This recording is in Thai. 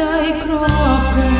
ใจครอบครอง